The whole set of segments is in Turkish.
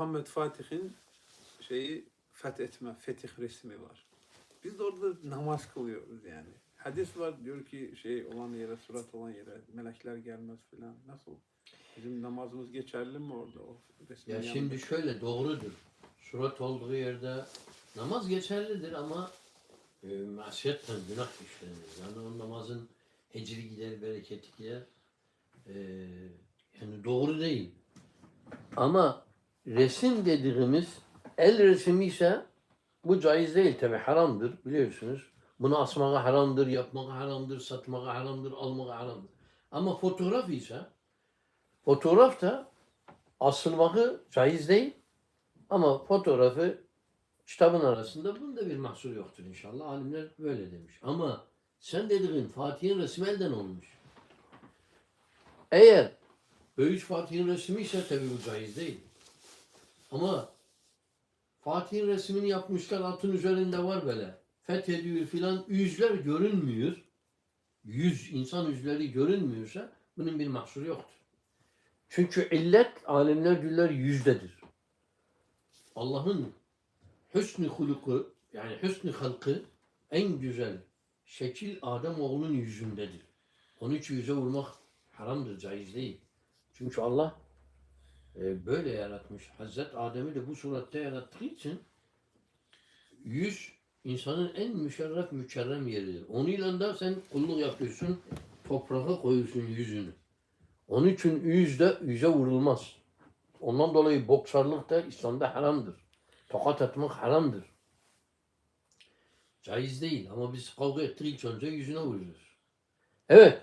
Muhammed Fatih'in şeyi fethetme, fetih resmi var. Biz de orada namaz kılıyoruz yani. Hadis var diyor ki şey olan yere, surat olan yere melekler gelmez filan. Nasıl? Bizim namazımız geçerli mi orada? O Ya yanında? şimdi şöyle doğrudur. Surat olduğu yerde namaz geçerlidir ama e, masiyetten günah işlenir. Yani o namazın ecri gider, bereketi gider. E, yani doğru değil. Ama resim dediğimiz el resmi ise bu caiz değil tabi haramdır biliyorsunuz. Bunu asmağa haramdır, yapmağa haramdır, satmağa haramdır, almağa haramdır. Ama fotoğraf ise fotoğraf da asılması caiz değil. Ama fotoğrafı kitabın arasında bunda bir mahsur yoktur inşallah. Alimler böyle demiş. Ama sen dediğin Fatih'in resmi elden olmuş. Eğer Böyüç Fatih'in resmi ise tabi bu caiz değil. Ama Fatih'in resmini yapmışlar atın üzerinde var böyle. Fethediyor filan yüzler görünmüyor. Yüz insan yüzleri görünmüyorsa bunun bir mahsuru yoktur. Çünkü illet alemler diyorlar yüzdedir. Allah'ın hüsnü huluku yani hüsnü halkı en güzel şekil Adem oğlunun yüzündedir. Onun için yüze vurmak haramdır, caiz değil. Çünkü Allah e, böyle yaratmış. Hazret Adem'i de bu suratte yarattığı için yüz insanın en müşerref mükerrem yeridir. Onunla da sen kulluk yapıyorsun, toprağa koyuyorsun yüzünü. Onun için yüzde yüze vurulmaz. Ondan dolayı boksarlık da İslam'da haramdır. Tokat atmak haramdır. Caiz değil ama biz kavga ettik önce yüzüne vuruyoruz. Evet.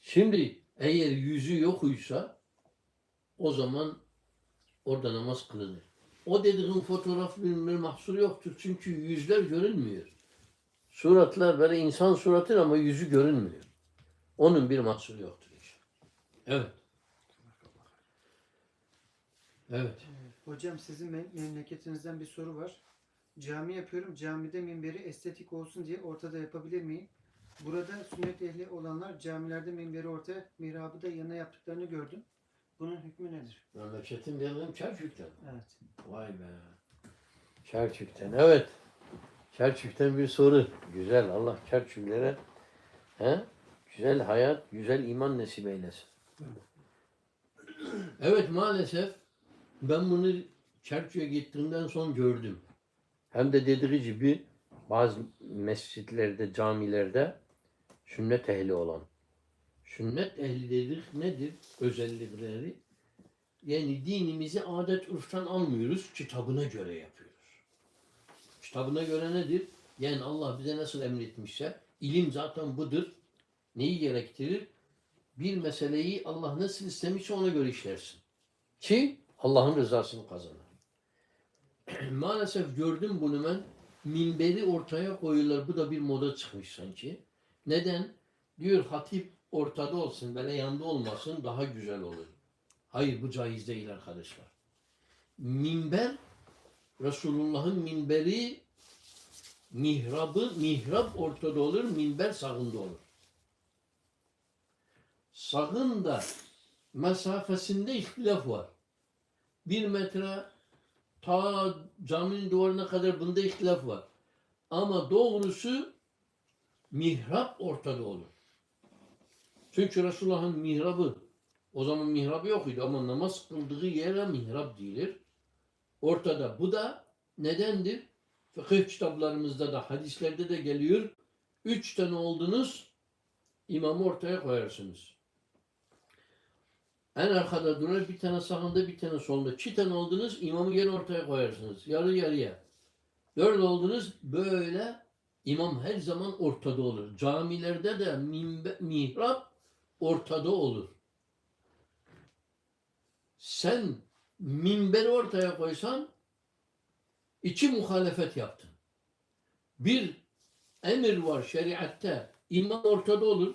Şimdi eğer yüzü yokuysa o zaman orada namaz kılınır. O dediğin fotoğraf bir, bir mahsuru yoktur. Çünkü yüzler görünmüyor. Suratlar böyle insan suratı ama yüzü görünmüyor. Onun bir mahsuru yoktur inşallah. Evet. Evet. Hocam sizin mem- memleketinizden bir soru var. Cami yapıyorum. Camide minberi estetik olsun diye ortada yapabilir miyim? Burada sünnet ehli olanlar camilerde minberi ortaya, mihrabı da yanına yaptıklarını gördüm. Bunun hükmü nedir? Memleketin dediğim Çerçük'ten. Evet. Vay be. Çerçük'ten. Evet. Çerçük'ten bir soru. Güzel. Allah Çerçüklere he? güzel hayat, güzel iman nasip eylesin. Evet maalesef ben bunu Çerçük'e gittiğimden son gördüm. Hem de dediği gibi bazı mescitlerde, camilerde sünnet ehli olan. Sünnet ehli dedik nedir? Özellikleri. Yani dinimizi adet urftan almıyoruz, kitabına göre yapıyoruz. Kitabına göre nedir? Yani Allah bize nasıl emretmişse, ilim zaten budur. Neyi gerektirir? Bir meseleyi Allah nasıl istemişse ona göre işlersin. Ki Allah'ın rızasını kazanır. Maalesef gördüm bunu ben. Minberi ortaya koyuyorlar. Bu da bir moda çıkmış sanki. Neden? Diyor hatip ortada olsun, böyle yanda olmasın daha güzel olur. Hayır bu caiz değil arkadaşlar. Minber Resulullah'ın minberi mihrabı mihrap ortada olur, minber sağında olur. Sağında mesafesinde ihtilaf var. Bir metre ta caminin duvarına kadar bunda ihtilaf var. Ama doğrusu mihrap ortada olur. Çünkü Resulullah'ın mihrabı o zaman mihrabı yok idi ama namaz kıldığı yere mihrap değilir. Ortada. Bu da nedendir? Fıkıh kitaplarımızda da hadislerde de geliyor. Üç tane oldunuz imamı ortaya koyarsınız. En arkada durar bir tane sağında bir tane solunda. İki tane oldunuz imamı gene ortaya koyarsınız. Yarı yarıya. Dört oldunuz böyle imam her zaman ortada olur. Camilerde de minbe, mihrap ortada olur sen minberi ortaya koysan iki muhalefet yaptın. Bir emir var şeriatte. imam ortada olur.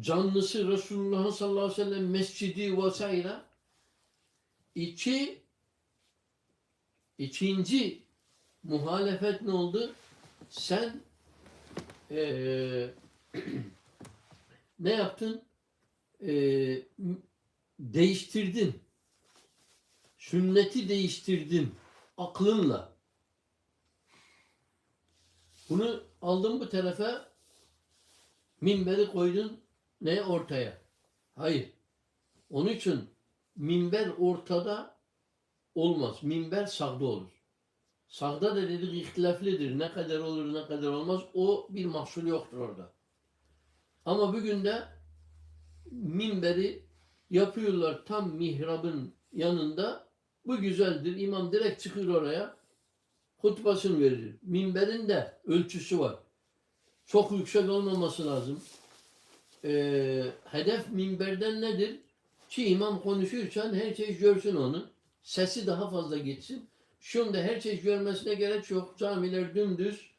Canlısı Resulullah sallallahu aleyhi ve sellem mescidi vesaire. İki ikinci muhalefet ne oldu? Sen eee, ne yaptın? Eee değiştirdin. Sünneti değiştirdin aklınla. Bunu aldın bu tarafa minberi koydun ne ortaya? Hayır. Onun için minber ortada olmaz. Minber sağda olur. Sağda da dedik ihtilaflidir. Ne kadar olur ne kadar olmaz. O bir mahsul yoktur orada. Ama bugün de minberi yapıyorlar tam mihrabın yanında. Bu güzeldir. İmam direkt çıkıyor oraya. Hutbasını verir. Minberin de ölçüsü var. Çok yüksek olmaması lazım. Ee, hedef minberden nedir? Ki imam konuşurken herkes görsün onu. Sesi daha fazla gitsin. Şimdi herkes görmesine gerek yok. Camiler dümdüz.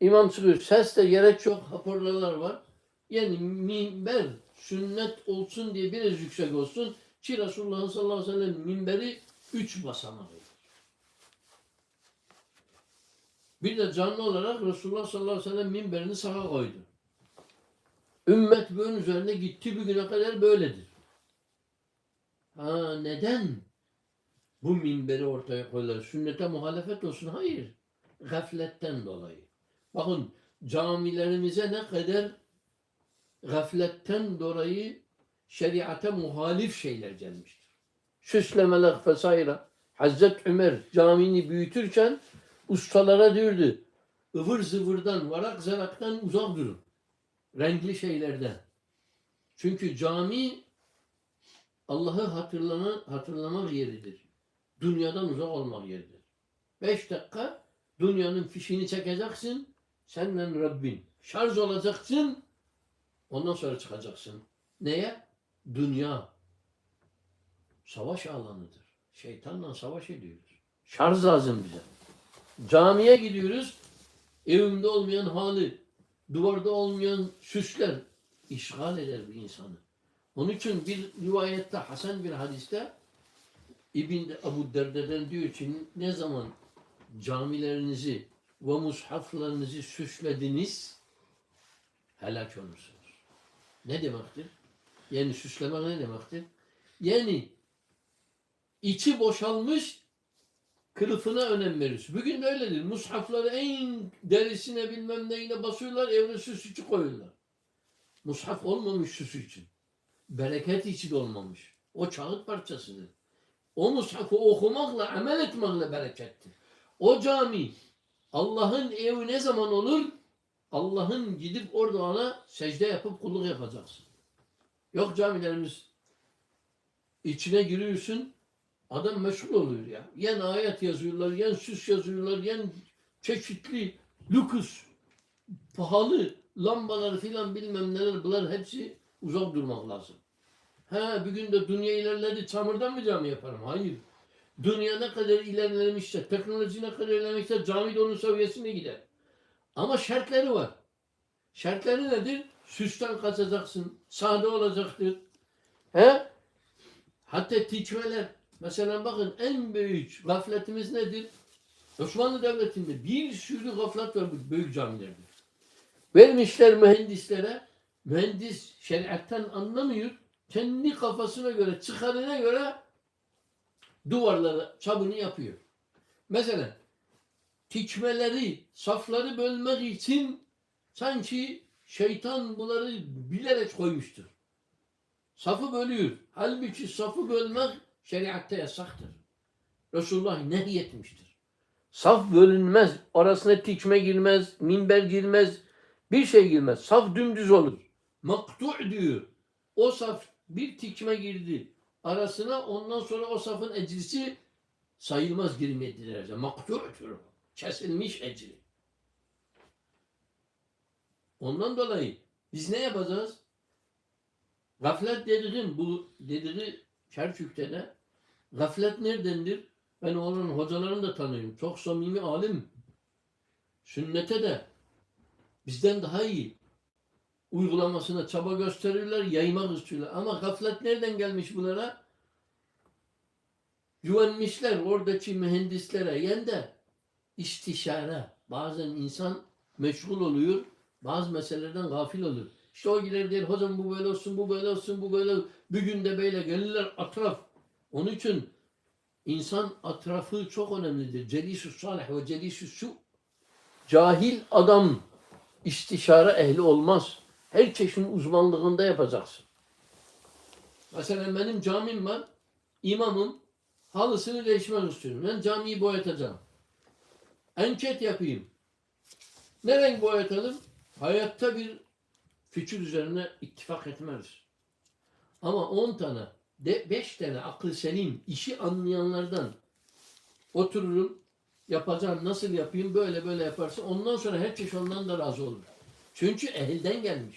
İmam çıkıyor. Ses de gerek yok. Hoparlörler var. Yani minber sünnet olsun diye biraz yüksek olsun. Ki Resulullah sallallahu aleyhi ve sellem minberi üç basamaklı. Bir de canlı olarak Resulullah sallallahu aleyhi ve sellem minberini sağa koydu. Ümmet bunun üzerine gitti bugüne kadar böyledir. Ha neden bu minberi ortaya koydular? Sünnete muhalefet olsun. Hayır. Gafletten dolayı. Bakın camilerimize ne kadar gafletten dolayı şeriate muhalif şeyler gelmiştir. Süslemeler vesaire. Hazreti Ömer camini büyütürken ustalara diyordu ıvır zıvırdan, varak zaraktan uzak durun. Renkli şeylerden. Çünkü cami Allah'ı hatırlama, hatırlamak yeridir. Dünyadan uzak olmak yeridir. Beş dakika dünyanın fişini çekeceksin. Senden Rabbin. Şarj olacaksın. Ondan sonra çıkacaksın. Neye? Dünya. Savaş alanıdır. Şeytanla savaş ediyoruz. Şarj lazım bize. Camiye gidiyoruz. Evimde olmayan hali, duvarda olmayan süsler işgal eder bir insanı. Onun için bir rivayette, Hasan bir hadiste İbn Ebu Derde'den diyor ki ne zaman camilerinizi ve mushaflarınızı süslediniz helak olursunuz. Ne demektir? Yani süslemek ne demektir? Yani içi boşalmış kılıfına önem verir. Bugün de öyledir. Mushafları en derisine bilmem neyine basıyorlar, evre süs koyuyorlar. Mushaf olmamış süsü için. Bereket için olmamış. O kağıt parçasıdır. O mushafı okumakla, amel etmekle berekettir. O cami Allah'ın evi ne zaman olur? Allah'ın gidip orada ona secde yapıp kulluk yapacaksın. Yok camilerimiz içine giriyorsun adam meşgul oluyor ya. Yen ayet yazıyorlar, yen süs yazıyorlar, yen çeşitli lüks, pahalı lambalar filan bilmem neler bunlar hepsi uzak durmak lazım. Ha bir gün de dünya ilerledi çamurdan mı cami yaparım? Hayır. Dünya ne kadar ilerlemişse, teknoloji ne kadar ilerlemişse cami de onun seviyesine gider. Ama şartları var. Şartları nedir? Süsten kaçacaksın, sade olacaktır. He? Hatta tikmeler. Mesela bakın en büyük gafletimiz nedir? Osmanlı Devleti'nde bir sürü gaflet var bu büyük camilerde. Vermişler mühendislere. Mühendis şeriatten anlamıyor. Kendi kafasına göre, çıkarına göre duvarlara çabını yapıyor. Mesela tikmeleri, safları bölmek için sanki şeytan bunları bilerek koymuştur. Safı bölüyor. Halbuki safı bölmek şeriatta yasaktır. Resulullah nehyetmiştir. Saf bölünmez. Arasına tikme girmez, minber girmez, bir şey girmez. Saf dümdüz olur. Maktu diyor. O saf bir tikme girdi arasına ondan sonra o safın ecrisi sayılmaz girmedi derece. Maktu'tur. Kesilmiş ecri. Ondan dolayı biz ne yapacağız? Gaflet dediğin bu dediği Kerkük'te de gaflet neredendir? Ben onun hocalarını da tanıyorum. Çok samimi alim. Sünnete de bizden daha iyi uygulamasına çaba gösterirler, yaymak istiyorlar. Ama gaflet nereden gelmiş bunlara? Güvenmişler oradaki mühendislere. Yen de istişare. Bazen insan meşgul oluyor. Bazı meselelerden gafil olur. İşte o gider der hocam bu böyle olsun, bu böyle olsun, bu böyle olsun. Bir günde böyle gelirler atraf. Onun için İnsan atrafı çok önemlidir. Celisü salih ve celisü su. Cahil adam istişare ehli olmaz. Her çeşit uzmanlığında yapacaksın. Mesela benim camim var. İmamım halısını değişmek istiyorum. Ben camiyi boyatacağım. Enket yapayım. Ne renk boyatalım? Hayatta bir fikir üzerine ittifak etmez. Ama 10 tane, 5 tane akıl selim, işi anlayanlardan otururum, yapacağım, nasıl yapayım, böyle böyle yaparsa ondan sonra her çeşit ondan da razı olur. Çünkü ehilden gelmiş.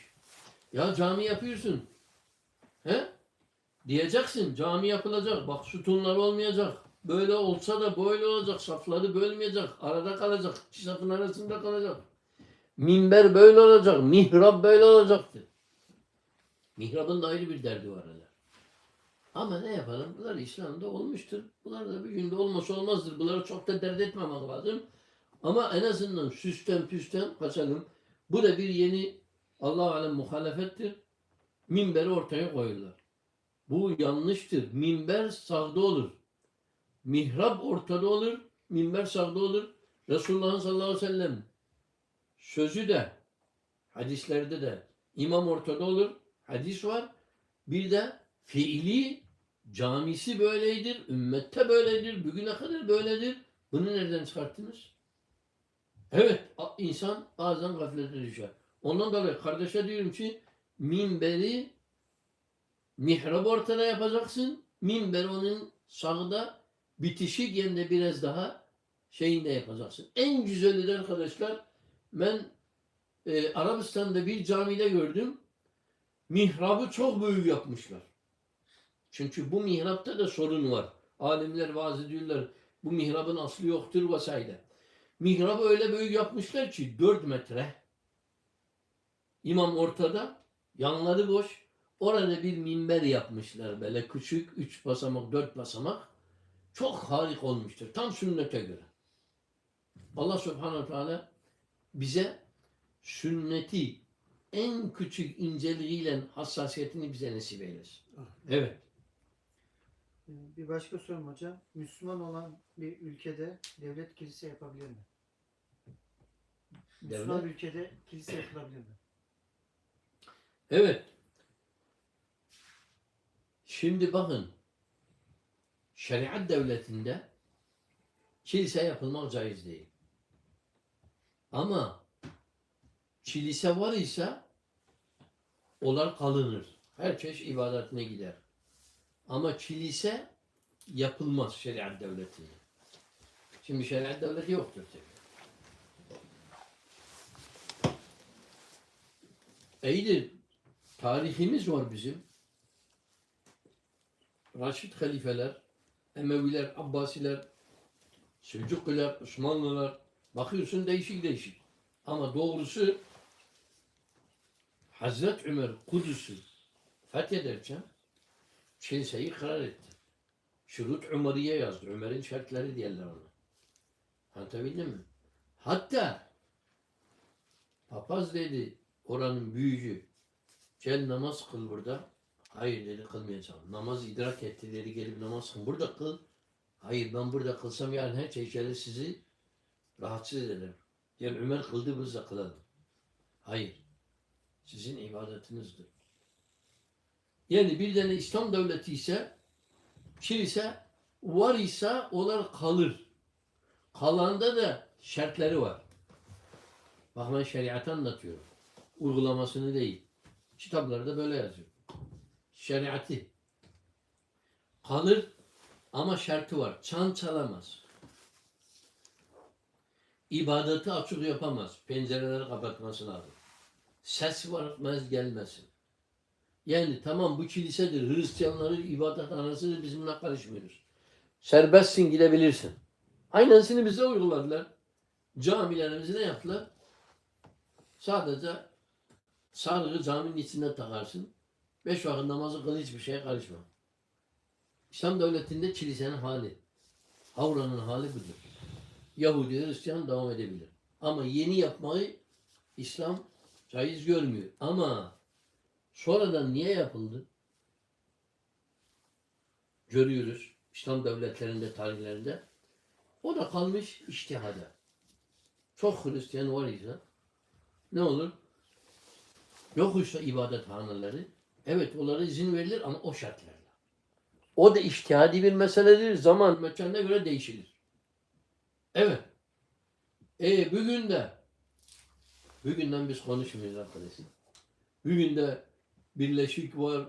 Ya cami yapıyorsun. He? Diyeceksin cami yapılacak. Bak sütunlar olmayacak. Böyle olsa da böyle olacak. Safları bölmeyecek. Arada kalacak. İki safın arasında kalacak. Minber böyle olacak. Mihrab böyle olacaktı. Mihrabın da ayrı bir derdi var hele. Ama ne yapalım? Bunlar İslam'da olmuştur. Bunlar da bir günde olmasa olmazdır. Bunları çok da dert etmemek lazım. Ama en azından süsten püsten kaçalım. Bu da bir yeni Allah alem muhalefettir. Minberi ortaya koyuyorlar. Bu yanlıştır. Minber sağda olur. Mihrap ortada olur. Minber sağda olur. Resulullah sallallahu aleyhi ve sellem sözü de hadislerde de imam ortada olur. Hadis var. Bir de fiili camisi böyledir. Ümmette böyledir. Bugüne kadar böyledir. Bunu nereden çıkarttınız? Evet. insan bazen gaflete düşer. Ondan dolayı kardeşe diyorum ki minberi mihrab ortada yapacaksın. Minber onun sağda bitişik yerinde biraz daha şeyinde yapacaksın. En güzeli de arkadaşlar ben e, Arabistan'da bir camide gördüm. Mihrabı çok büyük yapmışlar. Çünkü bu mihrapta da sorun var. Alimler vaaz ediyorlar. Bu mihrabın aslı yoktur vesaire. Mihrabı öyle büyük yapmışlar ki 4 metre. İmam ortada, yanları boş. Orada bir minber yapmışlar böyle küçük, 3 basamak, 4 basamak. Çok harika olmuştur. Tam sünnete göre. Allah subhanahu teala bize sünneti en küçük inceliğiyle hassasiyetini bize nasip eylesin. Evet. Ee, Bir başka sorum hocam. Müslüman olan bir ülkede devlet kilise yapabilir mi? Müslüman Devlet? ülkede kilise yapılabilir mi? Evet. Şimdi bakın. Şeriat devletinde kilise yapılmak caiz değil. Ama kilise var ise olar kalınır. Herkes ibadetine gider. Ama kilise yapılmaz şeriat devletinde. Şimdi şeriat devleti yoktur tabii. İyidir. Tarihimiz var bizim. Raşid halifeler, Emeviler, Abbasiler, Selçuklular, Osmanlılar. Bakıyorsun değişik değişik. Ama doğrusu Hazret Ömer Kudüs'ü fethederken kiliseyi karar etti. Şurut Ömer'iye yazdı. Ömer'in şartları diyorlar ona. Anlatabildim mi? Hatta papaz dedi oranın büyücü gel namaz kıl burada. Hayır dedi kılmayacağım. Namaz idrak etti dedi gelip namaz kıl. Burada kıl. Hayır ben burada kılsam yarın her şey sizi rahatsız ederim. Yani Ömer kıldı biz de kılalım. Hayır. Sizin ibadetinizdir. Yani bir tane İslam devleti ise kilise var ise onlar kalır. Kalanda da şartları var. Bak ben şeriatı anlatıyorum. Uygulamasını değil. Kitaplarda böyle yazıyor. Şeriatı. Kalır ama şartı var. Çan çalamaz. İbadeti açık yapamaz. Pencereleri kapatması lazım. Ses varmaz gelmesin. Yani tamam bu kilisedir. Hristiyanların ibadethanesidir. Biz buna karışmıyoruz. Serbestsin gidebilirsin. Aynısını bize uyguladılar. Camilerimizi ne yaptılar? Sadece sarığı caminin içinde takarsın. Beş vakit namazı kıl hiçbir şeye karışma. İslam devletinde kilisenin hali. Havranın hali budur. Yahudi, Hristiyan devam edebilir. Ama yeni yapmayı İslam caiz görmüyor. Ama sonradan niye yapıldı? Görüyoruz. İslam devletlerinde, tarihlerinde. O da kalmış iştihada. Çok Hristiyan var ise ne olur? Yok işte ibadethaneleri. Evet onlara izin verilir ama o şartlarla. O da iştihadi bir meseledir. Zaman mekanına göre değişilir. Evet. E bugün de bugünden biz konuşmuyoruz arkadaşlar. Bugün de birleşik var,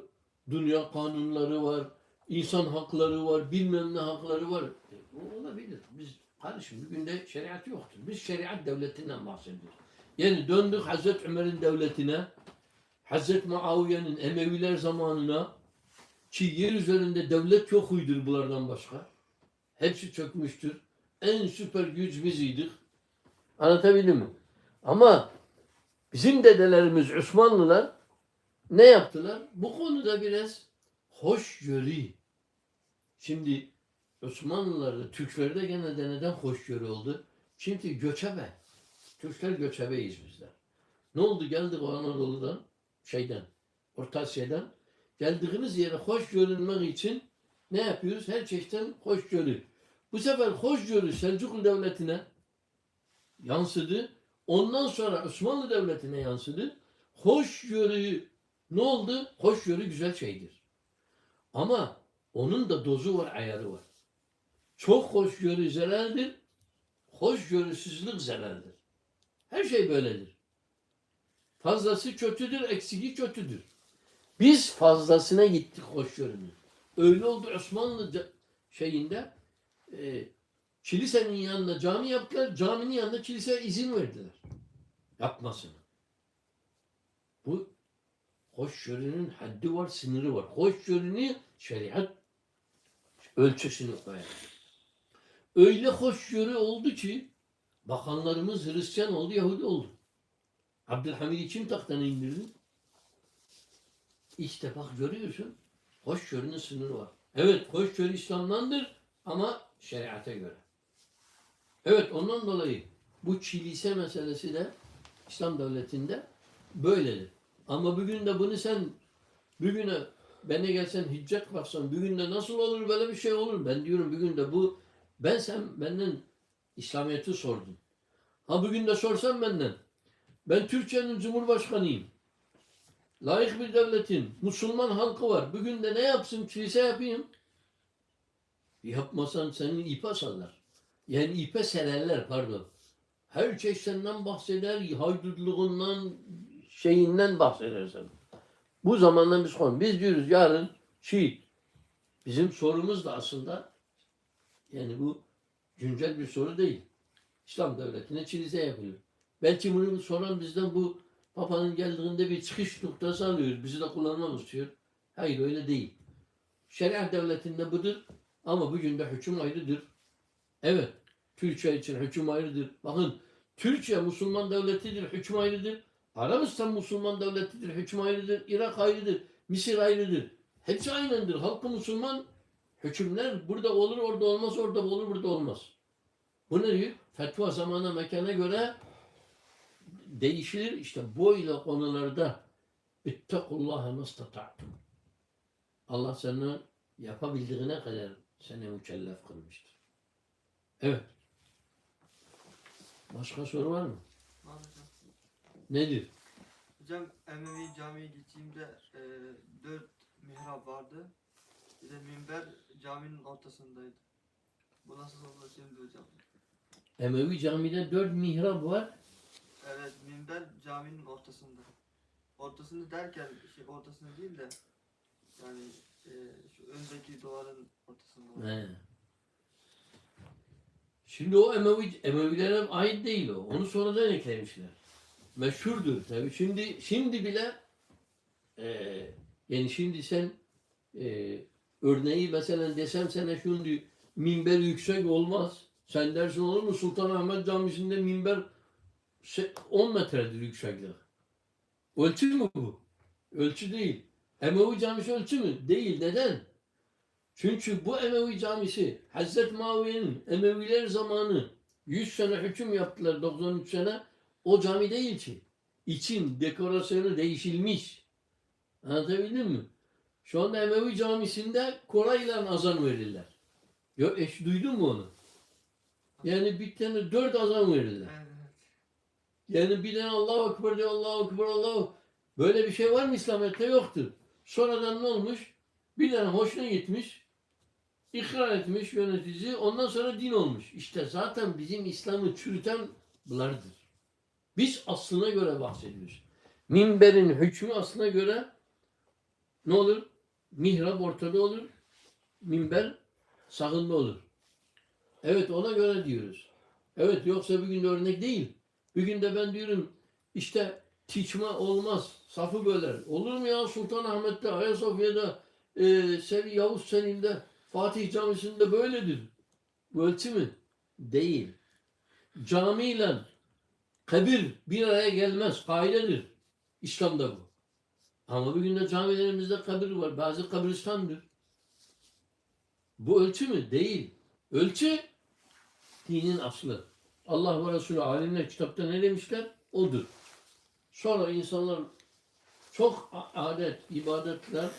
dünya kanunları var, insan hakları var, bilmem ne hakları var. E, bu olabilir. Biz kardeşim bugün de şeriat yoktur. Biz şeriat devletinden bahsediyoruz. Yani döndük Hazreti Ömer'in devletine, Hazreti Muaviye'nin Emeviler zamanına ki yer üzerinde devlet yok uydur bunlardan başka. Hepsi çökmüştür. En süper güç biziydik. Anlatabildim mi? Ama bizim dedelerimiz Osmanlılar ne yaptılar? Bu konuda biraz hoşgörü. Şimdi Osmanlılarda, Türklerde genelde neden hoşgörü oldu? Çünkü göçebe. Türkler göçebeyiz bizler. Ne oldu? Geldik o Anadolu'dan, şeyden, Orta Asya'dan. Geldiğimiz yere hoş görünmek için ne yapıyoruz? Her çeşitten hoşgörü. Bu sefer hoşgörü Selçuklu Devleti'ne yansıdı. Ondan sonra Osmanlı Devleti'ne yansıdı. Hoşgörü ne oldu? Hoşgörü güzel şeydir. Ama onun da dozu var, ayarı var. Çok hoşgörü zarardır. Hoşgörüsüzlük zarardır. Her şey böyledir. Fazlası kötüdür, eksiki kötüdür. Biz fazlasına gittik hoşgörünün. Öyle oldu Osmanlı şeyinde e, kilisenin yanında cami yaptılar. Caminin yanında kiliseye izin verdiler. Yapmasına. Bu hoşgörünün haddi var, sınırı var. Hoşgörünü şeriat ölçüsünü koyar. Öyle hoşgörü oldu ki bakanlarımız Hristiyan oldu, Yahudi oldu. Abdülhamid'i kim tahttan indirdi? İşte bak görüyorsun. Hoşgörünün sınırı var. Evet hoşgörü İslam'dandır ama şeriate göre. Evet ondan dolayı bu kilise meselesi de İslam devletinde böyledir. Ama bugün de bunu sen bugüne bana gelsen hicret baksan bugün de nasıl olur böyle bir şey olur? Ben diyorum bugün de bu ben sen benden İslamiyet'i sordun. Ha bugün de sorsan benden ben Türkiye'nin Cumhurbaşkanıyım. Layık bir devletin Müslüman halkı var. Bugün de ne yapsın? Kilise yapayım. Yapmasan senin ipe sallar. Yani ipe sererler pardon. Her çeşidinden bahseder, haydutluğundan, şeyinden bahsedersen. Bu zamandan biz konu. Biz diyoruz yarın Şiit. Bizim sorumuz da aslında yani bu güncel bir soru değil. İslam devletine çilize yapılıyor. Belki bunu soran bizden bu Papa'nın geldiğinde bir çıkış noktası alıyoruz. Bizi de kullanmamız istiyor. Hayır öyle değil. Şeriat devletinde budur. Ama bugün de hüküm ayrıdır. Evet. Türkiye için hüküm ayrıdır. Bakın Türkiye Müslüman devletidir. Hüküm ayrıdır. Arabistan Müslüman devletidir. Hüküm ayrıdır. Irak ayrıdır. Mısır ayrıdır. Hepsi aynendir. Halkı Müslüman hükümler burada olur, orada olmaz, orada olur, burada olmaz. Bu ne diyor? Fetva zamana, mekana göre değişilir. İşte böyle konularda ittakullaha mastata'tum. Allah sana yapabildiğine kadar seni mükellef kılmıştır. Evet. Başka soru var mı? Var hocam. Nedir? Hocam Emevi Camii'ye gittiğimde e, dört mihrap vardı. Bir de minber caminin ortasındaydı. Bu nasıl olur şimdi hocam? Emevi camide dört mihrap var. Evet minber caminin ortasında. Ortasında derken şey ortasında değil de yani e, şu öndeki duvarın ortasında. He. Şimdi o Emevi, Emevilere ait değil o. Onu sonradan eklemişler. Meşhurdur tabii. Şimdi şimdi bile eee yani şimdi sen eee örneği mesela desem sana şimdi minber yüksek olmaz. Sen dersin olur mu Sultanahmet Camisi'nde minber se- 10 metredir yükseklik. Ölçü mü bu? Ölçü değil. Emevi Camisi ölçü mü? Değil. Neden? Çünkü bu Emevi camisi Hazreti Muaviye'nin Emeviler zamanı 100 sene hüküm yaptılar 93 sene o cami değil ki. İçin dekorasyonu değişilmiş. Anlatabildim mi? Şu anda Emevi camisinde korayla azan verirler. Yok eş duydun mu onu? Yani bir tane dört azam verirler. Yani bir tane Allahu Ekber diyor Allahu Ekber Allahu Böyle bir şey var mı İslamiyet'te? Yoktur. Sonradan ne olmuş? Bir tane hoşuna gitmiş. ikrar etmiş yönetici. Ondan sonra din olmuş. İşte zaten bizim İslam'ı çürüten bunlardır. Biz aslına göre bahsediyoruz. Minberin hükmü aslına göre ne olur? Mihrap ortada olur. Minber sağında olur. Evet ona göre diyoruz. Evet yoksa bugün de örnek değil. Bugün de ben diyorum işte tiçme olmaz. Safı böler. Olur mu ya Sultanahmet'te, Ayasofya'da, e, Sevi Yavuz Selim'de, Fatih Camisi'nde böyledir. Bu ölçü mü? Değil. Camiyle kabir bir araya gelmez. Kaidedir. İslam'da bu. Ama bugün de camilerimizde kabir var. Bazı kabristandır. Bu ölçü mü? Değil. Ölçü dinin aslı. Allah ve Resulü alimler kitapta ne demişler? Odur. Sonra insanlar çok adet, ibadetler,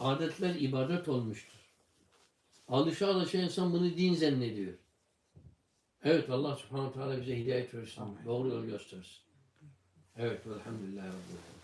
adetler ibadet olmuştur. Alışa alışa insan bunu din zannediyor. Evet Allah subhanahu teala bize hidayet versin. Amin. Doğru yol göstersin. Evet velhamdülillahi rabbil.